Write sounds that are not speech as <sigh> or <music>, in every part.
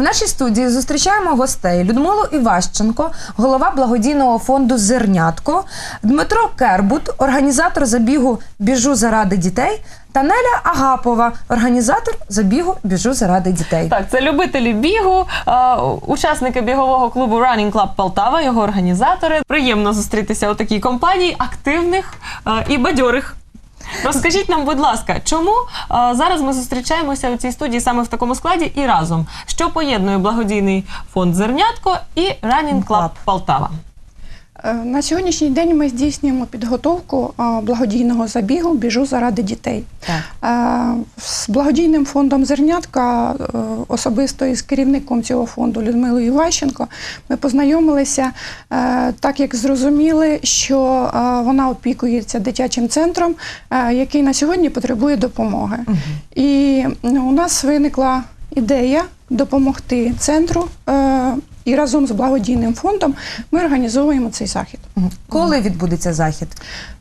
В нашій студії зустрічаємо гостей Людмилу Іващенко, голова благодійного фонду Зернятко, Дмитро Кербут, організатор забігу Біжу заради дітей, та Неля Агапова, організатор забігу Біжу заради дітей. Так, це любителі бігу, учасники бігового клубу Running Club Полтава, його організатори. Приємно зустрітися у такій компанії активних і бадьорих. Розкажіть нам, будь ласка, чому а, зараз ми зустрічаємося у цій студії саме в такому складі і разом? Що поєднує благодійний фонд Зернятко і Running Club Полтава? Е, На сьогоднішній день ми здійснюємо підготовку е, благодійного забігу Біжу заради дітей. Так. Е, З благодійним фондом Зернятка, особисто із керівником цього фонду Людмилою Іващенко, ми познайомилися, так як зрозуміли, що вона опікується дитячим центром, який на сьогодні потребує допомоги. І ну, у нас виникла ідея допомогти центру. І разом з благодійним фондом ми організовуємо цей захід. Коли відбудеться захід?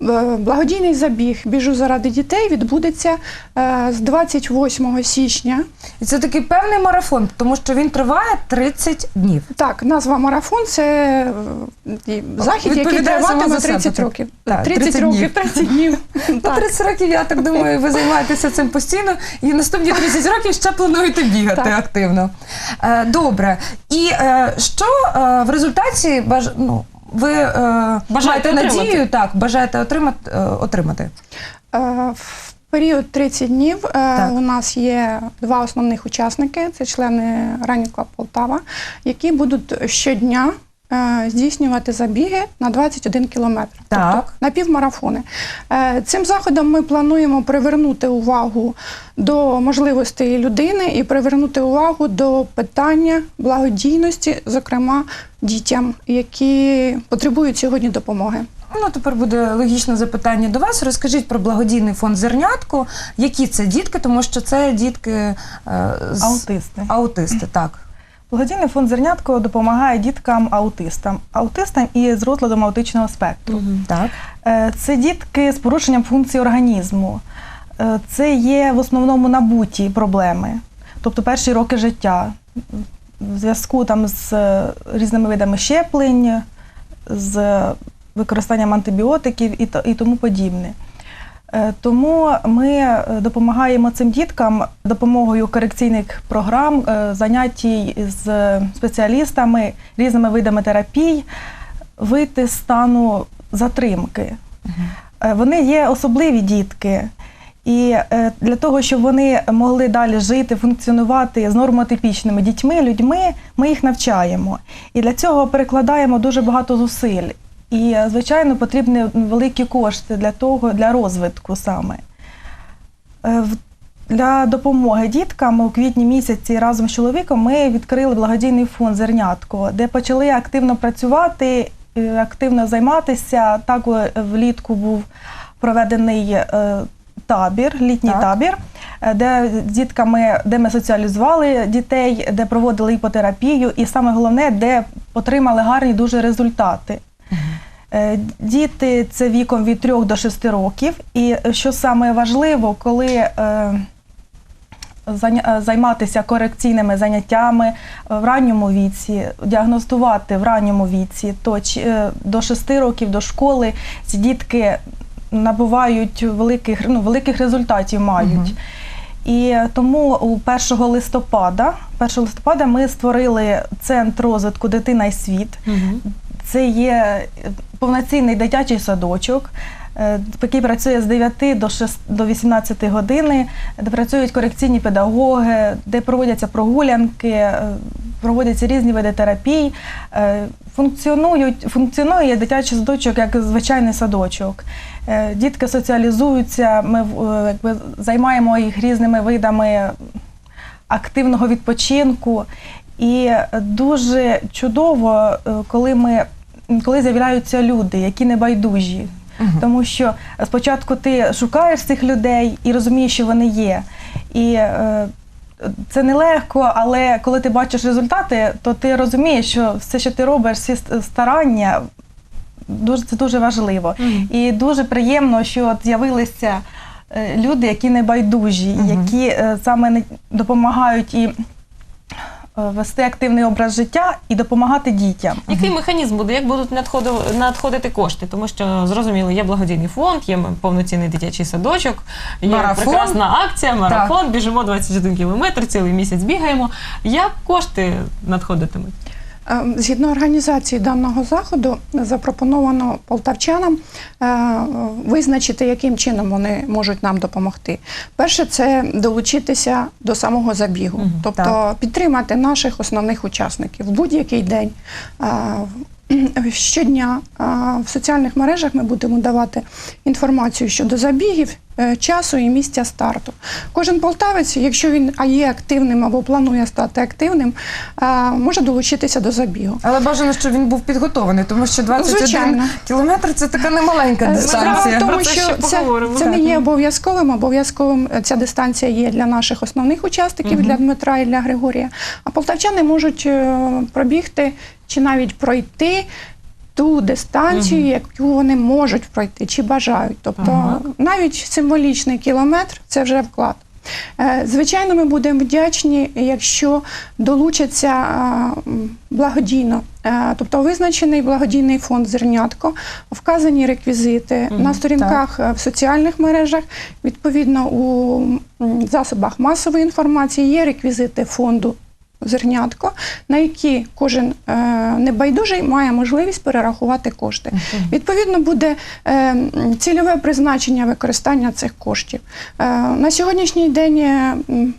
Е, Благодійний забіг Біжу заради дітей відбудеться е, з 28 січня. І це такий певний марафон, тому що він триває 30 днів. Так, назва марафон це е, захід, який триватиме за 30 років. Так, 30, 30 років, днів. 30 <laughs> днів. Ну, 30 років, я так думаю, ви займаєтеся цим постійно, і наступні 30 років ще плануєте бігати активно. Добре. І що е, в результаті баж... ну, ви е, маєте отримати? надію, так, бажаєте отримати, е, отримати? Е, В період 30 днів е, Так. у нас є два основних учасники: це члени Club Полтава, які будуть щодня. Е, Здійснювати забіги на 21 кілометр, Так. тобто на півмарафони. Е, Цим заходом ми плануємо привернути увагу до можливостей людини і привернути увагу до питання благодійності, зокрема дітям, які потребують сьогодні допомоги. Ну, тепер буде логічне запитання до вас. Розкажіть про благодійний фонд Зернятко. Які це дітки, тому що це дітки е, з Аутисти. аутисти, так. Благодійний фонд Зернятко допомагає діткам аутистам, і з розладом аутичного спектру. Так. Е, Це дітки з порушенням функцій організму. Е, Це є в основному набуті проблеми, тобто перші роки життя, в зв'язку там з е, різними видами щеплень, з використанням антибіотиків і тому подібне. Е, Тому ми е, допомагаємо цим діткам допомогою корекційних програм, е, заняттій з спеціалістами, різними видами терапій, вийти з стану затримки. Вони є особливі дітки. І для того, щоб вони могли далі жити, функціонувати з нормотипічними дітьми, людьми, ми їх навчаємо. І для цього перекладаємо дуже багато зусиль. І, звичайно, потрібні великі кошти для того, для розвитку саме. Е, Для допомоги діткам у квітні місяці разом з чоловіком ми відкрили благодійний фонд Зернятко, де почали активно працювати, е, активно займатися. Так е, влітку був проведений табір, літній Так. табір, де з дітками, де ми соціалізували дітей, де проводили іпотерапію, і саме головне, де отримали гарні дуже результати. Е, Діти це віком від 3 до 6 років. І е, що саме важливо, коли е, займатися корекційними заняттями в ранньому віці, діагностувати в ранньому віці, то до 6 років до школи ці дітки набувають великих, ну, великих результатів мають. Мгм. І тому у 1 листопада, 1 листопада ми створили центр розвитку дитина і світ. Це є е, повноцінний дитячий садочок, е, який працює з 9 до 6, до 18 години, де працюють корекційні педагоги, де проводяться прогулянки, е, проводяться різні види терапій. Функціонують, функціонує дитячий садочок як звичайний садочок. Дітки соціалізуються, ми якби, займаємо їх різними видами активного відпочинку. І дуже чудово, коли ми коли з'являються люди, які не байдужі. Тому що спочатку ти шукаєш цих людей і розумієш, що вони є. І е, це нелегко, але коли ти бачиш результати, то ти розумієш, що все, що ти робиш, всі старання, дуже, це дуже важливо. І дуже приємно, що от з'явилися е, люди, які не байдужі, Мгм. які е, саме допомагають і вести активний образ життя і допомагати дітям. Який механізм буде? Як будуть надходи- надходити кошти? Тому що зрозуміло, є благодійний фонд, є повноцінний дитячий садочок, є Марафон. прекрасна акція, марафон, біжимо 21 кілометр, цілий місяць бігаємо. Як кошти надходитимуть? Е, Згідно організації даного заходу, запропоновано полтавчанам е, визначити, яким чином вони можуть нам допомогти. Перше, це долучитися до самого забігу, Мгм, тобто так. підтримати наших основних учасників в будь-який день. е, Щодня в соціальних мережах ми будемо давати інформацію щодо забігів, часу і місця старту. Кожен полтавець, якщо він є активним або планує стати активним, е, може долучитися до забігу. Але бажано, щоб він був підготований, тому що 21 Звичайно. кілометр це така немаленька Е, Справа в дистанція. тому, це що це, це не є обов'язковим. Обов'язковим е, ця дистанція є для наших основних учасників, Мгм. для Дмитра і для Григорія. А полтавчани можуть е, пробігти чи навіть пройти. Ту дистанцію, яку вони можуть пройти чи бажають. Тобто Ага. навіть символічний кілометр це вже вклад. Е, Звичайно, ми будемо вдячні, якщо долучаться а, м, благодійно, Е, тобто визначений благодійний фонд Зернятко, вказані реквізити Мгм, на сторінках е, в соціальних мережах. Відповідно, у м, засобах масової інформації є реквізити фонду. Зернятко, на які кожен е, небайдужий має можливість перерахувати кошти. Відповідно, буде е, цільове призначення використання цих коштів. Е, на сьогоднішній день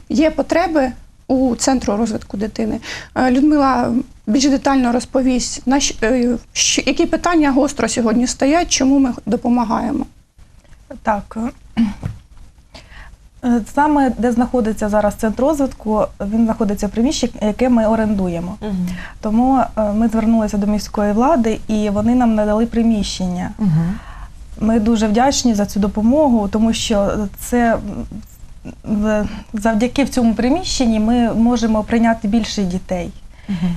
є потреби у центру розвитку дитини. Е, Людмила більш детально розповість, на щ- е, що- які питання гостро сьогодні стоять, чому ми допомагаємо. Так. Е, Саме де знаходиться зараз центр розвитку, він знаходиться в приміщенні, яке ми орендуємо. Мгм. Тому е, ми звернулися до міської влади і вони нам надали приміщення. Мгм. Ми дуже вдячні за цю допомогу, тому що це завдяки в цьому приміщенні ми можемо прийняти більше дітей. Мгм.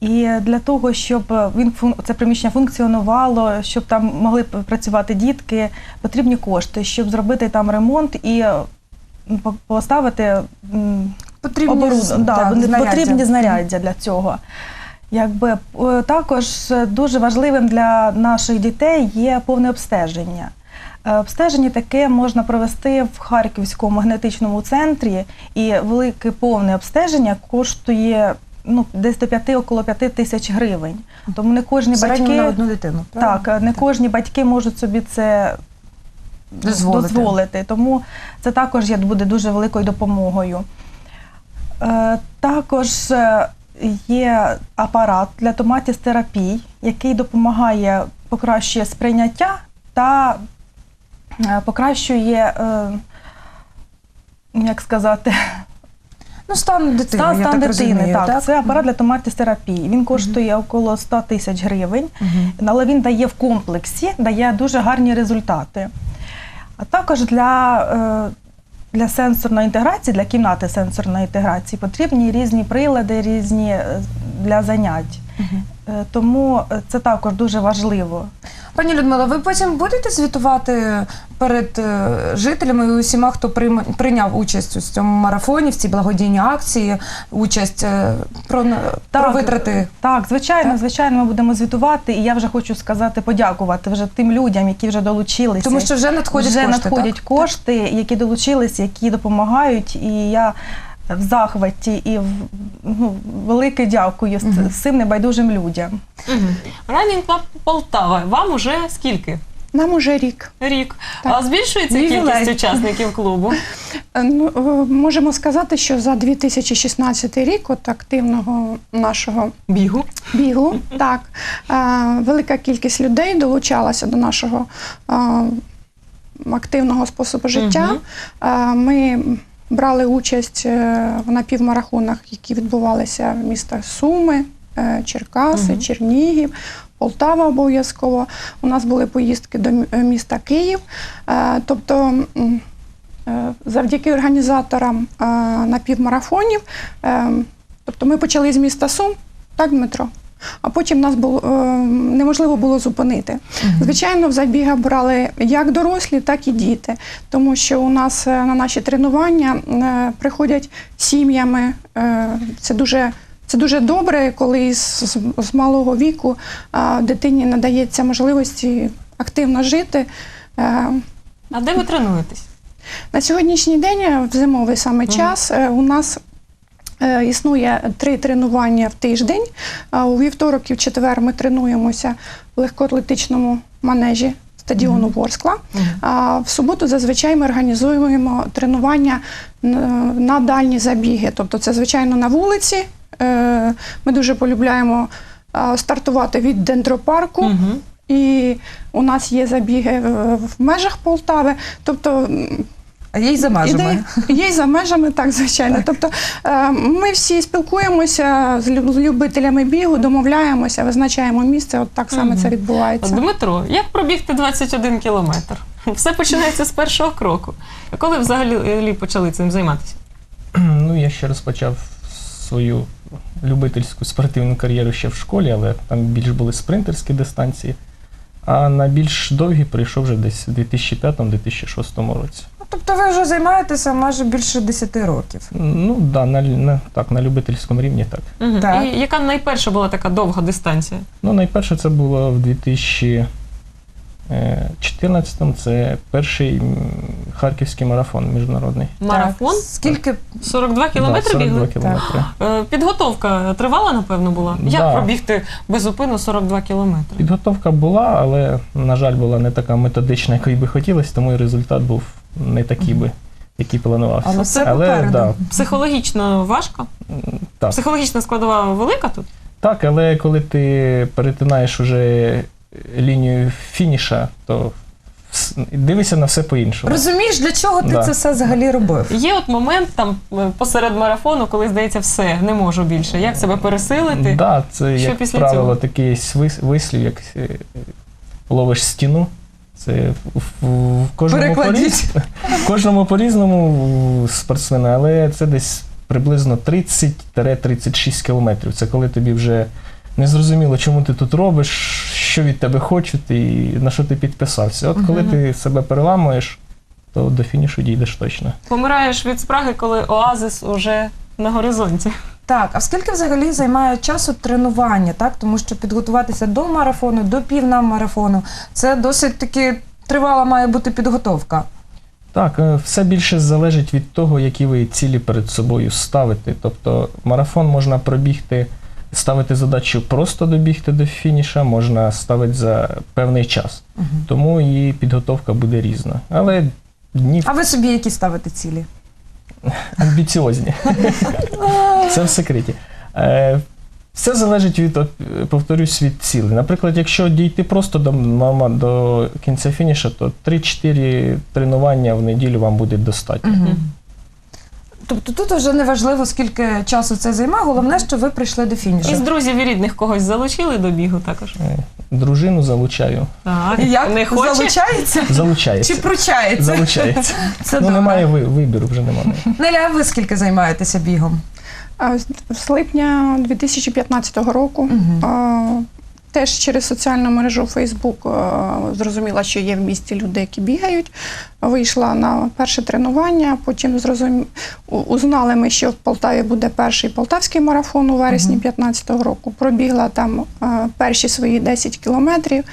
І для того, щоб він це приміщення функціонувало, щоб там могли працювати дітки, потрібні кошти, щоб зробити там ремонт і поставити Потрібні оборуд... да, так, знаряддя. потрібні знаряддя для цього. Якби е, також дуже важливим для наших дітей є повне обстеження. Е, Обстеження таке можна провести в Харківському генетичному центрі, і велике повне обстеження коштує ну, десь до 5, около 5 тисяч гривень. Тому не кожні батьки на одну дитину. так, е, не кожні батьки можуть собі це Дозволити. дозволити. Тому це також буде дуже великою допомогою. Е, також е, є апарат для томатістерапій, який допомагає, покращує сприйняття та е, покращує, е, як сказати, Ну, стан дитини, стан, я стан так дитини. розумію, так, так? Це апарат для томатістерапії. Він коштує около 100 тисяч гривень. Мгм. але він дає в комплексі, дає дуже гарні результати. А також для, е, для сенсорної інтеграції, для кімнати сенсорної інтеграції потрібні різні прилади, різні е, для занять. Мгм. Е, Тому е, це також дуже важливо. Пані Людмила, ви потім будете звітувати перед е, жителями і усіма, хто прийняв участь у цьому марафоні, в цій благодійній акції, участь про, на- про витрати. Так, звичайно, Так? звичайно, ми будемо звітувати. І я вже хочу сказати, подякувати вже тим людям, які вже долучилися. Тому що вже надходять вже кошти. надходять так? кошти, які долучились, які допомагають. І я в захваті і в- ну, велике дякую з- Мгм. всім небайдужим людям. Мгм. Running Club Полтава. Вам уже скільки? Нам уже рік. Рік. Так. А збільшується Ювілей. кількість учасників клубу? <laughs> Е, Ну, е, можемо сказати, що за 2016 рік от активного нашого Бігу. бігу, так, е, велика кількість людей долучалася до нашого е, активного способу життя. Е, Ми брали участь е, в напівмарафонах, які відбувалися в містах Суми, е, Черкаси, Мгм. Чернігів. Полтава обов'язково. У нас були поїздки до е, міста Київ. Тобто, завдяки організаторам напівмарафонів, е, тобто ми почали з міста Сум, так, Дмитро? А потім нас було е, неможливо було зупинити. Звичайно, в забігах брали як дорослі, так і діти, тому що у нас е, на наші тренування е, приходять сім'ями. Е, Це дуже це дуже добре, коли з, з, з малого віку дитині надається можливості активно жити. А де ви тренуєтесь? на сьогоднішній день, в зимовий саме час, у нас існує три тренування в тиждень. У вівторок і в четвер ми тренуємося в легкоатлетичному манежі стадіону Ворскла. А в суботу зазвичай ми організуємо тренування на дальні забіги. Тобто це, звичайно, на вулиці. Е, Ми дуже полюбляємо стартувати від дендропарку. І у нас є забіги е, в межах Полтави. Тобто А є й за межами. Є й за межами, так, звичайно. Тобто е, ми всі спілкуємося з любителями бігу, домовляємося, визначаємо місце. От так саме це відбувається. Дмитро, як пробігти 21 кілометр? <laughs> Все починається з першого кроку. А Коли взагалі почали цим займатися? <clears throat> Ну, я ще розпочав свою любительську спортивну кар'єру ще в школі, але там більш були спринтерські дистанції. А на більш довгі прийшов вже десь у 2005-2006 році. Тобто ви вже займаєтеся майже більше 10 років. Ну, да, на, на, так, на любительському рівні так. Мгм. Так. І яка найперша була така довга дистанція? Ну, найперше це було в 2014-му, це перший м, харківський марафон міжнародний. Марафон? Так. Скільки 42 Да, кілометри 42 бігли? кілометри. Е, Підготовка тривала, напевно, була. Як Да. пробігти безупинно 42 кілометри? Підготовка була, але, на жаль, була не така методична, якої би хотілося, тому і результат був не такий би, який планувався. Але все але попереду. да, Психологічно важко? так. Психологічна складова велика тут? так, але коли ти перетинаєш уже лінію фініша, то вс- дивишся на все по-іншому. розумієш, для чого ти Да. це все взагалі робив? Є от момент там е, посеред марафону, коли здається, все, не можу більше. Як себе пересилити? Да, це, Що як після правило, цього? такий вис- вислів, як е, ловиш стіну. Це в, кожному Перекладіть. в кожному по-різному спортсмена, але це десь приблизно 30-36 кілометрів. Це коли тобі вже не зрозуміло, чому ти тут робиш, що від тебе хочуть і на що ти підписався. От коли ти себе переламуєш, то до фінішу дійдеш точно. Помираєш від спраги, коли оазис уже на горизонті. Так, а скільки взагалі займає часу тренування, так? Тому що підготуватися до марафону, до півнамарафону, це досить таки тривала має бути підготовка. Так, е, все більше залежить від того, які ви цілі перед собою ставите. Тобто марафон можна пробігти, ставити задачу просто добігти до фініша, можна ставити за певний час. Тому і підготовка буде різна. Але дні А ви собі які ставите цілі? Амбіціозні. <laughs> Це в секреті. Е, Все залежить від, повторюсь, від цілей. Наприклад, якщо дійти просто до, мама, до кінця фініша, то 3-4 тренування в неділю вам буде достатньо. Тобто тут вже не важливо, скільки часу це займе, головне, що ви прийшли до фінішу. Із друзів і рідних когось залучили до бігу також. Е, Дружину залучаю. Так, І як не хоче. залучається чи пручається? Залучається. Це ну, добре. немає ви- вибіру, вже немає. Неля, а ви скільки займаєтеся бігом? А з- З липня 2015 року а, теж через соціальну мережу Facebook зрозуміла, що є в місті люди, які бігають. Вийшла на перше тренування, потім зрозум... узнали ми, що в Полтаві буде перший полтавський марафон у вересні 2015 року. Пробігла там перші свої 10 кілометрів.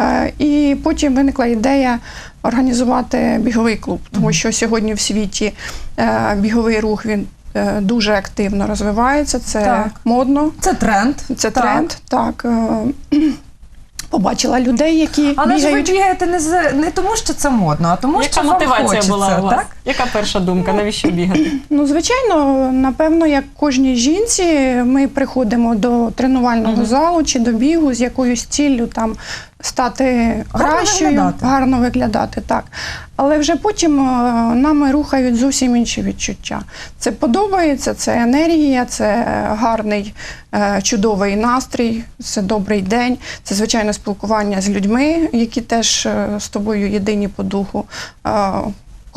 Е, І потім виникла ідея організувати біговий клуб, тому що сьогодні в світі е, біговий рух він е, дуже активно розвивається. Це Так. модно, Це тренд. це Так. тренд. Так е, <clears throat> побачила людей, які Але ж ви бігаєте не, з, не тому, що це модно, а тому, Яка що вам мотивація хочеться, була у вас? так? Яка перша думка? Навіщо бігати? <clears throat> Ну, звичайно, напевно, як кожній жінці, ми приходимо до тренувального Мгм. залу чи до бігу з якоюсь ціллю там стати Гарно кращою, виглядати. гарно виглядати, так. Але вже потім е, нами рухають зовсім інші відчуття. Це подобається, це енергія, це гарний, е, чудовий настрій, це добрий день, це звичайно спілкування з людьми, які теж е, з тобою єдині по духу.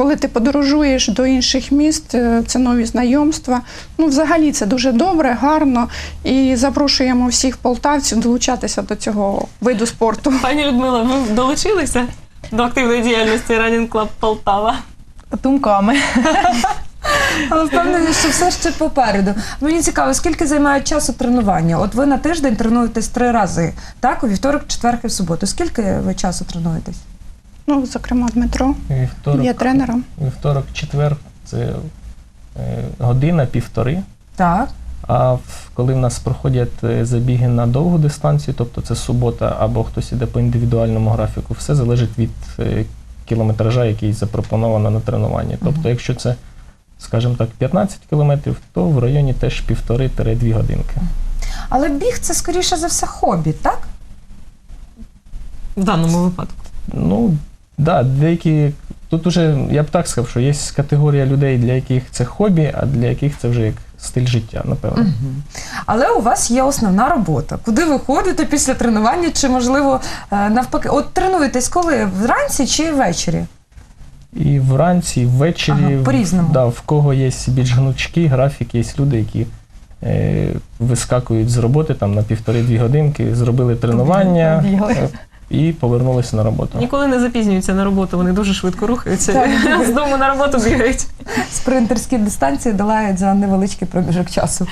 Коли ти подорожуєш до інших міст, е, це нові знайомства. Ну, взагалі це дуже добре, гарно. І запрошуємо всіх полтавців долучатися до цього виду спорту. Пані Людмила, ви долучилися до активної діяльності Running Club Полтава? Думками. <laughs> Але впевнені, що все ще попереду. Мені цікаво, скільки займає часу тренування? От ви на тиждень тренуєтесь три рази, так? У вівторок, четвер і в суботу. Скільки ви часу тренуєтесь? Ну, зокрема, Дмитро Вівторок, є тренером. вівторок, четвер це е, година, півтори. Так. А коли в нас проходять е, забіги на довгу дистанцію, тобто це субота або хтось іде по індивідуальному графіку, все залежить від е, кілометража, який запропоновано на тренуванні. Тобто, якщо це, скажімо так, 15 кілометрів, то в районі теж півтори-дві годинки. Але біг це скоріше за все хобі, так? В даному випадку. Ну, да, деякі. Тут уже, я б так сказав, що є категорія людей, для яких це хобі, а для яких це вже як стиль життя, напевно. Мгм. Але у вас є основна робота. Куди ви ходите після тренування? Чи можливо е, навпаки? От тренуєтесь коли? Вранці чи ввечері? І вранці, і ввечері. Ага, по-різному. Да, в кого є більш гнучкий графік, є люди, які е, вискакують з роботи там на півтори-дві годинки, зробили тренування Побігли. І повернулися на роботу. Ніколи не запізнюються на роботу, вони дуже швидко рухаються. <laughs> З дому на роботу бігають. Спринтерські дистанції долають за невеличкий проміжок часу.